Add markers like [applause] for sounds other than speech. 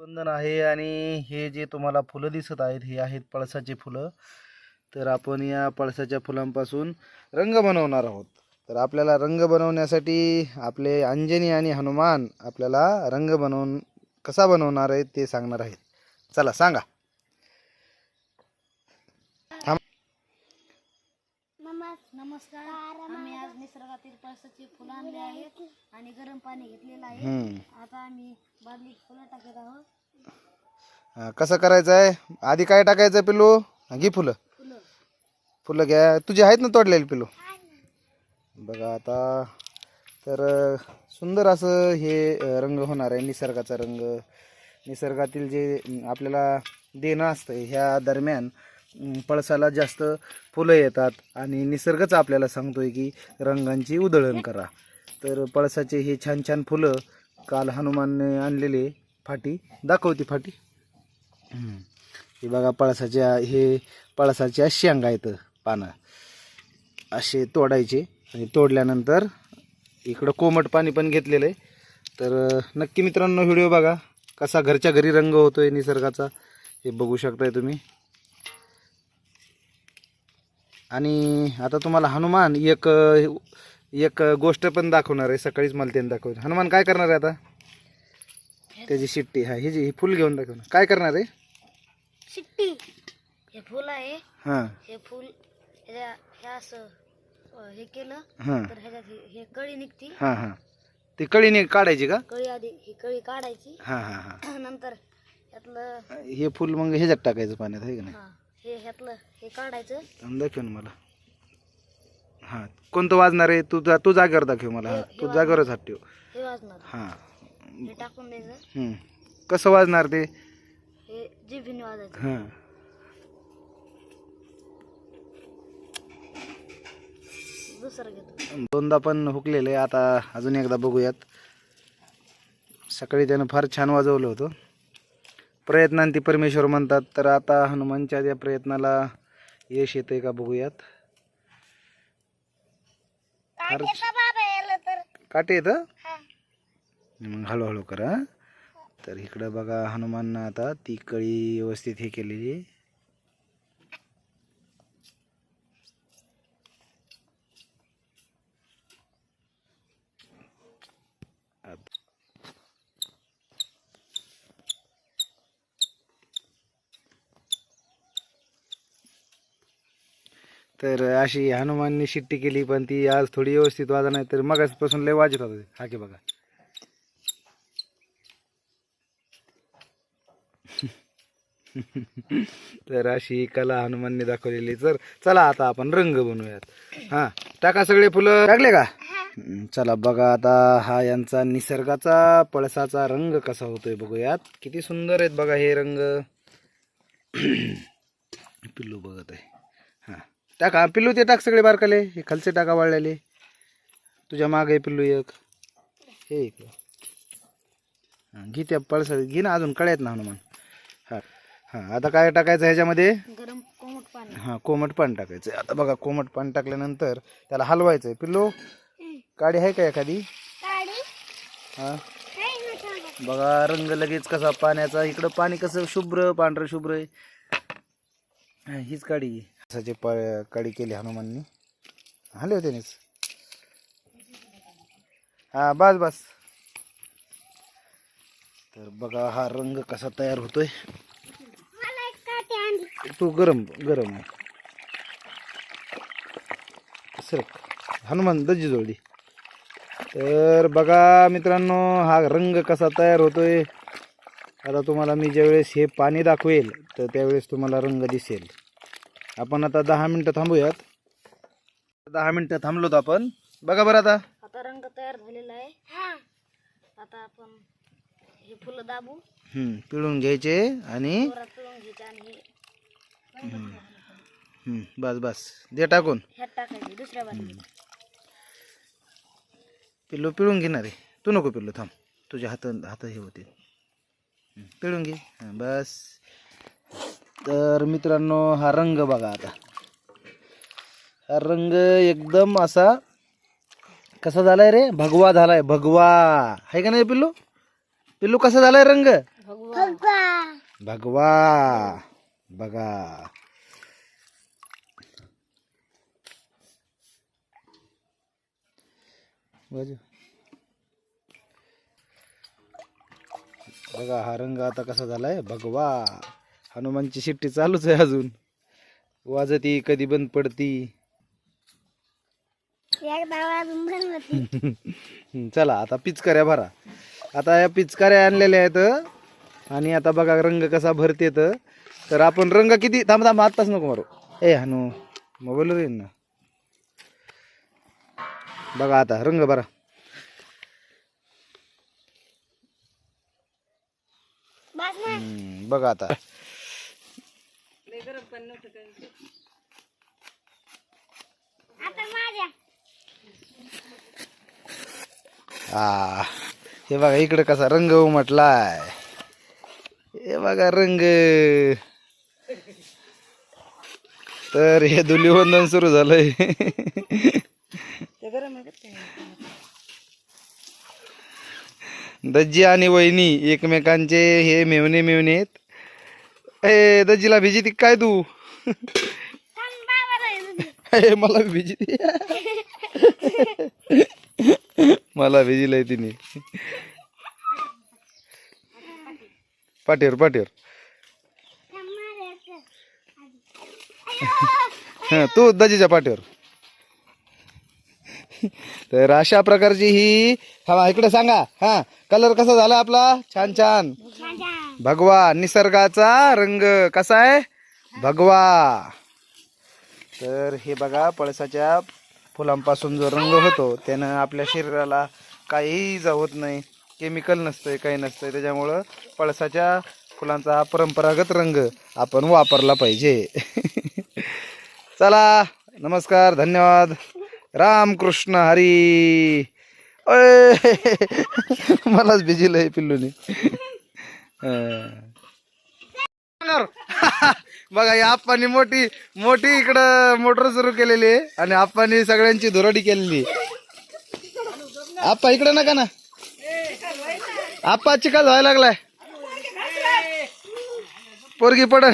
बंधन आहे आणि हे जे तुम्हाला फुलं दिसत आहेत हे आहेत पळसाची फुलं. तर आपण या पळसाच्या फुलांपासून रंग बनवणार आहोत. तर आपल्याला रंग बनवण्यासाठी आपले अंजनी आणि हनुमान आपल्याला रंग बनवून कसा बनवणार आहे ते सांगणार आहेत. चला सांगा. नमस्कार. आम्ही आज निसर्गातील पळसाची फुलं आणली आहेत आणि गरम पाणी घेतलेलं आहे. आता आम्ही बादलीत फुलं टाकत आहोत. हा, कसं करायचं आहे आधी काय टाकायचं हा, घे फुलं. फुलं. घ्या. तुझे आहेत ना तोडलेले पिल्लू? बघा आता. तर सुंदर असं हे रंग होणार आहे निसर्गाचा रंग. निसर्गातील जे आपल्याला देणं असतं ह्या दरम्यान पळसाला जास्त फुलं येतात आणि निसर्गच आपल्याला सांगतोय की रंगांची उधळण करा. तर पळसाचे हे छान छान फुलं काल हनुमानने आणलेले फाटी. दाखवती फाटी. हे बघा पळसाच्या हे पळसाच्या शेंगा आहेत पानं. असे तोडायचे आणि तोडल्यानंतर इकडं कोमट पाणी पण घेतलेलं आहे. तर नक्की मित्रांनो व्हिडिओ बघा कसा घरच्या घरी रंग होतोय निसर्गाचा हे बघू शकताय तुम्ही. आणि आता तुम्हाला हनुमान एक एक गोष्ट पण दाखवणार आहे सकाळीच मला त्यांनी दाखवली हनुमान काय करणार आहे आता? त्याची शिट्टी हा ही जी ही फुल घेऊन दाखवणार. काय करणार आहे? शिट्टी. हे फुल आहे. हां. हे फुल हे असं अं, हे केलं हां. तर ह्याच्यात हे- हे कळी निघती. हां हां. ती कळीने काढायची का? कळी आधी ही कळी काढायची. हां हां हां. नंतर ह्यातलं हे फुल मग ह्याच्यात टाकायचं पाण्यात आहे का नाही? हा. हे ह्यातलं हे काढायचं. दाखव मला. हां कोणतं वाजणार आहे? तू जा तू जागेवर दाखव मला. हां तू जागेवरच हात ठेव. हे वाजणार. हां. हे टाकून द्यायचं. हम्म. कसं वाजणार ते? हे जिभीने वाजायचं. हां. दुसरं घेतो. दोनदा पण हुकलेले आता अजून एकदा बघूयात. सकाळी त्यानं फार छान वाजवलं होतं. प्रयत्नांती परमेश्वर म्हणतात तर आता हनुमानच्या त्या प्रयत्नाला यश येतंय का बघूयात. काटे येतं मग हळूहळू करा. तर इकडं बघा हनुमाननं आता ती कळी व्यवस्थित हे केलेली तर अशी हनुमाननी शिट्टी केली पण ती आज थोडी व्यवस्थित वाजा नाही तर मगासपासून लय वाजत होता. हा की बघा. [laughs] तर अशी कला हनुमानने दाखवलेली तर चला आता आपण रंग बनवूयात. हा टाका सगळे फुलं. टाकले का? चला बघा आता हा यांचा निसर्गाचा पळसाचा रंग कसा होतोय बघूयात. किती सुंदर आहेत बघा हे रंग. [clears throat] पिल्लू बघत आहे. हां. टाका पिल्लू ते टाक सगळे बारकाले हे खालचे टाका वाळलेले. तुझ्या मागे आहे पिल्लू एक. हे एक. हां घे त्या पळसा घे ना अजून कळ्यात ना हनुमान. हां हां आता काय टाकायचं ह्याच्यामध्ये? गरम कोमट पाणी. हां कोमट पाणी टाकायचं. आता बघा कोमट पाणी टाकल्यानंतर त्याला हलवायचं आहे पिल्लू काडी आहे का एखादी? हां. बघा रंग लगेच कसा पाण्याचा. इकडं पाणी कसं शुभ्र पांढरं शुभ्र आहे. हीच काडी. असाची प काडी केली हनुमाननी. आले होते नीच. हा बस बस. तर बघा हा रंग कसा तयार होतोय. तू गरम गरम आहे. सर हनुमान दजी जोडी. तर बघा मित्रांनो हा रंग कसा तयार होतोय. आता तुम्हाला मी ज्यावेळेस हे पाणी दाखवेल तर त्यावेळेस तुम्हाला रंग दिसेल. आपण आता दहा मिनटं थांबूयात. दहा मिनटं थांबलोत आपण. बघा बरं आता. आता रंग तयार झालेला आहे. आता आपण हे फुलं दाबू. हम्म, पिळून घ्यायचे आणि जोरात पिळून घ्यायचे आणि हे हम्म, बस बस. दे टाकून. ह्यात टाकायचे दुसऱ्या बाजूला. पिल्लू पिळून घेणार आहे. तू नको पिल्लू थांब. तुझ्या हात हात हे होते पिळून घे. हं, बस. तर मित्रांनो हा रंग बघा आता. हा रंग एकदम असा कसा झालाय रे? भगवा झालाय भगवा. आहे का नाही पिल्लू? पिल्लू कसा झालाय रंग? भगवा. बघा. बघा हा रंग आता कसा झालाय? भगवा. हनुमानची शिट्टी चालूच आहे अजून. वाजती कधी बंद पडती. [laughs] चला आता पिचकाऱ्या भरा. आता या पिचकाऱ्या आणलेल्या आहेत. आणि आता बघा रंग कसा भरते तर. आपण रंग किती थांब थांब आत्ताच नको मारू. ए हानू मोबाईलवर येईन ना. बघा आता रंग भरा. बघा आता. आ हे बघा इकडे कसा रंग उमटलाय. हे बघा रंग. तर हे धुलीवंदन सुरू झालंय. दज्जी आणि वहिनी एकमेकांचे हे मेवणे मेवणे आहेत ए दजीला भिजी ती काय तू ए, मला भिजी मला भिजीलाय तिने. पाठीवर पाठीवर. तू दजीच्या पाठीवर. तर अशा प्रकारची ही हा इकडे सांगा. हा कलर कसा झाला आपला? छान छान. भगवा निसर्गाचा रंग कसा आहे? भगवा. तर हे बघा पळसाच्या फुलांपासून जो रंग होतो त्यानं आपल्या शरीराला काहीही इजा होत नाही. केमिकल नसतंय काही नसतंय. त्याच्यामुळं पळसाच्या फुलांचा हा परंपरागत रंग आपण वापरला पाहिजे. [laughs] चला नमस्कार धन्यवाद. रामकृष्ण हरी. अय, [laughs] मलाच भिजिलंय पिल्लूने. बघा या आप्पानी मोठी मोठी इकडं मोटर सुरू केलेली आहे आणि आप्पानी सगळ्यांची धुरडी केलेली आप्पा इकडे नका ना. आप्पा चिखल व्हायला लागलाय. पोरगी पडन